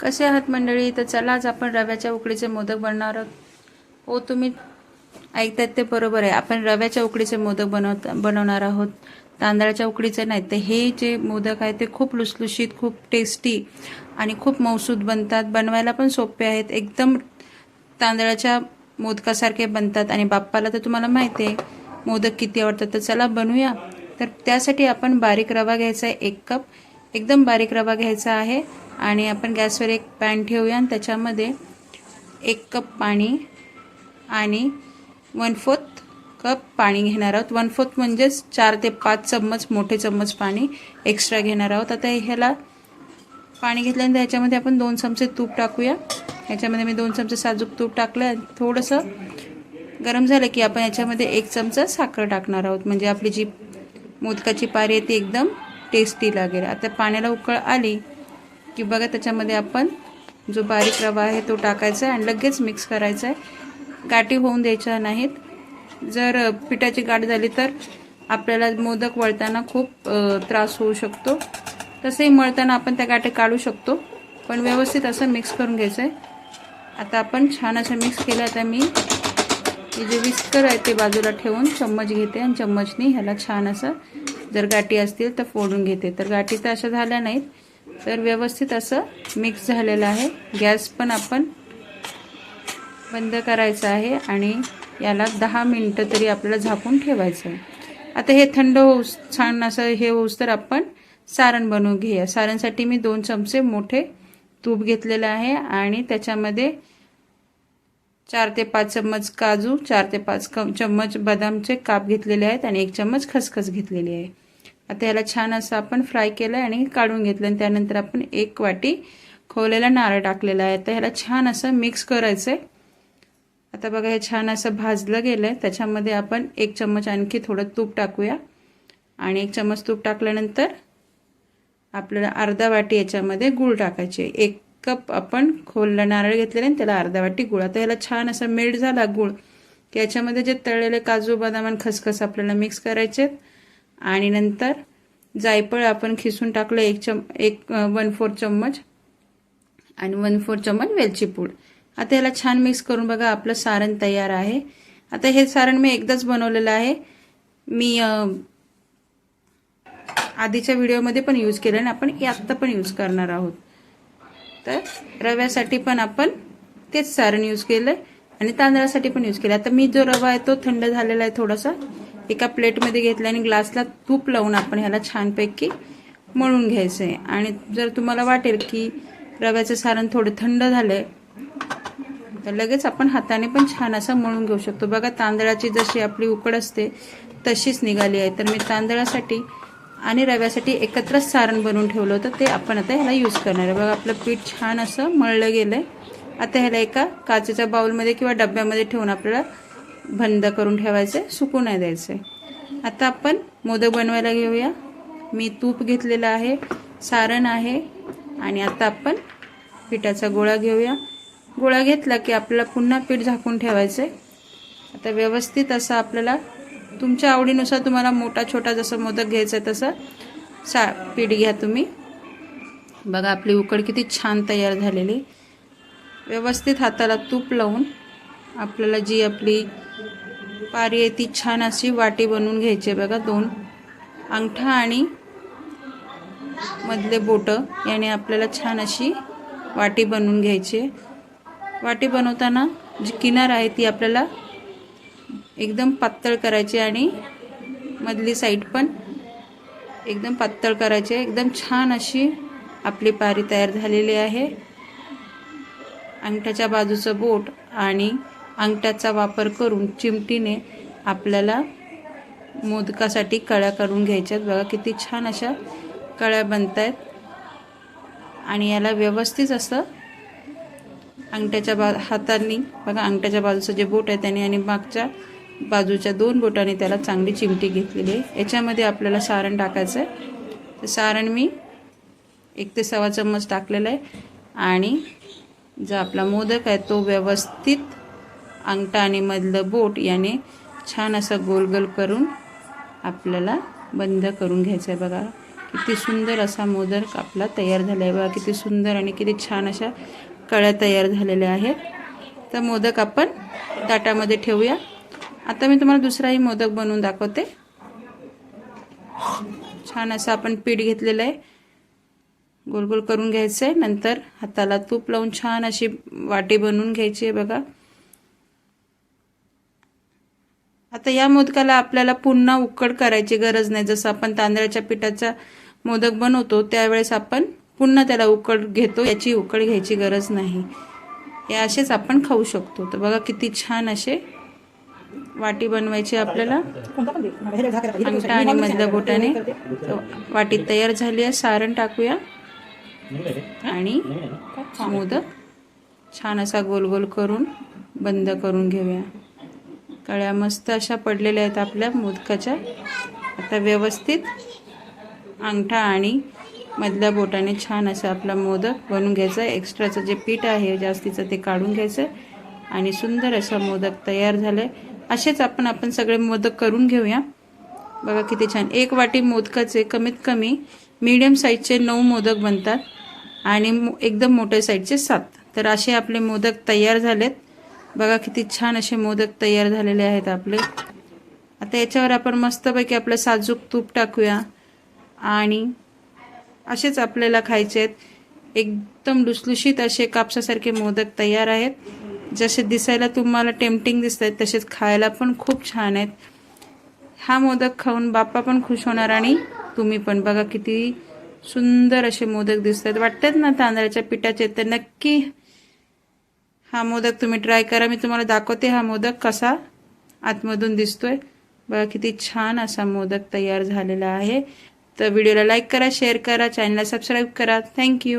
कसे आहात मंडळी? तर चला आज आपण रव्याच्या उकडीचे मोदक बनणार आहोत. हो तुम्ही ऐकतात ते बरोबर आहे. आपण रव्याच्या उकडीचे मोदक बनवत बनवणार आहोत. तांदळाच्या उकडीचे नाही तर हे जे मोदक आहेत ते खूप लुसलुशीत खूप टेस्टी आणि खूप मौसूद बनतात. बनवायला पण सोपे आहेत. एकदम तांदळाच्या मोदकासारखे बनतात. आणि बाप्पाला तर तुम्हाला माहिती आहे मोदक किती आवडतात. तर चला बनवूया. तर त्यासाठी आपण बारीक रवा घ्यायचा आहे एक कप. एकदम बारीक रवा घ्यायचा आहे. आणि आपण गॅसवर एक पॅन ठेवूया आणि त्याच्यामध्ये एक कप पाणी आणि वन फोर्थ कप पाणी घेणार आहोत. वन फोर्थ म्हणजेच चार ते पाच चम्मच मोठे चम्मच पाणी एक्स्ट्रा घेणार आहोत. आता ह्याला पाणी घेतल्यानंतर ह्याच्यामध्ये आपण दोन चमचे तूप टाकूया. ह्याच्यामध्ये मी दोन चमचे साजूक तूप टाकलं आणि थोडंसं गरम झालं की आपण याच्यामध्ये एक चमचा साखर टाकणार आहोत. म्हणजे आपली जी मोदकाची पारी आहे ती एकदम टेस्टी लागेल. आता पाण्याला उकळ आली की बघा त्याच्यामध्ये आपण जो बारीक रवा आहे तो टाकायचा आहे आणि लगेच मिक्स करायचा आहे. गाठी होऊन द्यायच्या नाहीत. जर पिठाची गाठ झाली तर आपल्याला मोदक वळताना खूप त्रास होऊ शकतो. तसंही मळताना आपण त्या गाठी काढू शकतो. पण व्यवस्थित असं मिक्स करून घ्यायचं आहे. आता आपण छान असं मिक्स केलं. आता मी हे जे विस्कर आहे ते बाजूला ठेवून चम्मच घेते आणि चम्मचनी ह्याला छान असं जर गाठी असतील तर फोडून घेते. तर गाठी तर अशा झाल्या नाहीत. तर व्यवस्थित असं मिक्स झालेलं आहे. गॅस पण आपण बंद करायचं आहे आणि याला दहा मिनटं तरी आपल्याला झाकून ठेवायचं आहे. आता हे थंड होऊस छान असं हे होऊस तर आपण सारण बनवून घेऊया. सारणसाठी मी दोन चमचे मोठे तूप घेतलेलं आहे आणि त्याच्यामध्ये चार ते पाच चम्मच काजू चार ते पाच चम्मच बदामचे काप घेतलेले आहेत आणि एक चम्मच खसखस घेतलेली आहे. आता याला छान असं आपण फ्राय केलं आणि काढून घेतलं आणि त्यानंतर आपण एक वाटी खोवलेला नारळ टाकलेला आहे. तर ह्याला छान असं मिक्स करायचं आहे आता बघा हे छान असं भाजलं गेलं आहे त्याच्यामध्ये आपण एक चम्मच आणखी थोडं तूप टाकूया. आणि एक चम्मच तूप टाकल्यानंतर आपल्याला अर्धा वाटी याच्यामध्ये गूळ टाकायचे. एक कप आपण खोललं नारळ घेतलेले आणि त्याला अर्धा वाटी गुळ. आता याला छान असा मेल्ट झाला गुळ. की याच्यामध्ये जे तळलेले काजू बदाम आणि खसखस आपल्याला मिक्स करायचे आहेत आणि नंतर जायफळ आपण खिसून टाकलं एक चम एक वन फोर चम्मच. आणि वन फोर चम्मच वेलची पूड. आता याला छान मिक्स करून बघा आपलं सारण तयार आहे. आता हे सारण मी एकदाच बनवलेलं आहे. मी आधीच्या व्हिडिओमध्ये पण यूज केलं आणि आपण आत्ता पण यूज करणार आहोत. तर रव्यासाठी पण आपण तेच सारण यूज केलं आहे आणि तांदळासाठी पण यूज केलं आता मी जो रवा आहे तो थंड झालेला आहे थोडासा. एका प्लेटमध्ये घेतलं आणि ग्लासला तूप लावून आपण ह्याला छानपैकी मळून घ्यायचं. आहे आणि जर तुम्हाला वाटेल की रव्याचं सारण थोडं थंड झालं आहे तर लगेच आपण हाताने पण छान असं मळून घेऊ शकतो. बघा तांदळाची जशी आपली उकड असते तशीच निघाली आहे. तर मी तांदळासाठी आणि रव्यासाठी एकत्रच सारण बनवून ठेवलं होतं. ते आपण आता ह्याला यूज करणार आहे. बघा आपलं पीठ छान असं मळलं गेलं आहे आता ह्याला एका काचेच्या बाउलमध्ये किंवा डब्यामध्ये ठेवून आपल्याला बंद करून ठेवायचं आहे सुकू नाही द्यायचं. आहे आता आपण मोदक बनवायला घेऊया. मी तूप घेतलेलं आहे सारण आहे आणि आता आपण पिठाचा गोळा घेऊया. गोळा घेतला की आपल्याला पुन्हा पीठ झाकून ठेवायचं. आहे आता व्यवस्थित असं आपल्याला तुमच्या आवडीनुसार तुम्हाला मोठा छोटा जसं मोदक घ्यायचं आहे तसं सा पीठ घ्या तुम्ही. बघा आपली उकड किती छान तयार झालेली. व्यवस्थित हाताला तूप लावून आपल्याला जी आपली पारी आहे ती छान अशी वाटी बनवून घ्यायची आहे बघा दोन अंगठा आणि मधले बोटं. याने आपल्याला छान अशी वाटी बनवून घ्यायची आहे. वाटी बनवताना जी किनार आहे ती आपल्याला एकदम पातळ करायची आणि मधली साईड पण एकदम पातळ करायची आहे. एकदम छान अशी आपली पारी तयार झालेली आहे. अंगठ्याच्या बाजूचं बोट आणि अंगठ्याचा वापर करून चिमटीने आपल्याला मोदकासाठी कळ्या करून घ्यायच्यात. बघा किती छान अशा कळ्या बनत आहेत आणि याला व्यवस्थित असं अंगठ्याच्या बा हातांनी बघा अंगठ्याच्या बाजूचं जे बोट आहे त्याने आणि मागच्या बाजूच्या दोन बोटाने त्याला चांगली चिमटी घेतलेली आहे. याच्यामध्ये आपल्याला सारण टाकायचं आहे तर सारण मी एक ते सव्वा चम्मच टाकलेलं आहे. आणि जो आपला मोदक आहे तो व्यवस्थित अंगठा आणि मधलं बोट याने छान असं गोल गोल करून आपल्याला बंद करून घ्यायचं आहे. बघा किती सुंदर असा मोदक आपला तयार झाला आहे बघा किती सुंदर आणि किती छान अशा कळ्या तयार झालेल्या आहेत. तर मोदक आपण ताटामध्ये ठेवूया. आता मी तुम्हाला दुसराही मोदक बनवून दाखवते. छान असं आपण पीठ घेतलेलं आहे. गोल गोल करून घ्यायचं आहे नंतर हाताला तूप लावून छान अशी वाटी बनवून घ्यायची आहे. बघा आता या मोदकाला आपल्याला पुन्हा उकड करायची गरज नाही. जसं आपण तांदळाच्या पिठाचा मोदक बनवतो त्यावेळेस आपण पुन्हा त्याला उकड घेतो. याची उकड घ्यायची गरज नाही. हे असेच आपण खाऊ शकतो. तर बघा किती छान असे वाटी बनवायची आपल्याला. अंगठा आणि मधल्या बोटाने. वाटी तयार झाली आहे. सारण टाकूया. आणि मोदक छान असा गोल गोल करून बंद करून घेऊया. कळ्या मस्त अशा पडलेल्या आहेत आपल्या मोदकाच्या. आता व्यवस्थित अंगठा आणि मधल्या बोटाने छान असं आपला मोदक बनवून घ्यायचा. एक्स्ट्राचं जे पीठ आहे जास्तीचं ते काढून घ्यायचं. आणि सुंदर असा मोदक तयार झालं आहे असेच आपण आपण सगळे मोदक करून घेऊया. बघा किती छान. एक वाटी मोदकाचे कमीत कमी मीडियम साईजचे नऊ मोदक बनतात आणि मो- एकदम मोठ्या साईजचे सात. तर असे आपले मोदक तयार झालेत. बघा किती छान असे मोदक तयार झालेले आहेत आपले. आता याच्यावर आपण मस्तपैकी आपलं साजूक तूप टाकूया. आणि असेच आपल्याला खायचे आहेत. एकदम लुसलुशीत असे कापसासारखे मोदक तयार आहेत. जसे दिसायला तुम्हाला टेम्पटिंग दिसत आहेत तसेच खायला पण खूप छान आहेत. हा मोदक खाऊन बाप्पा पण खुश होणार आणि तुम्ही पण. बघा किती सुंदर असे मोदक दिसत आहेत वाटतात ना तांदळाच्या पिठाचे तर नक्की हा मोदक तुम्ही ट्राय करा. मी तुम्हाला दाखवते हा मोदक कसा आतमधून दिसतोय. बघा किती छान असा मोदक तयार झालेला आहे. तर व्हिडिओला लाईक करा शेअर करा चॅनलला सबस्क्राईब करा. थँक्यू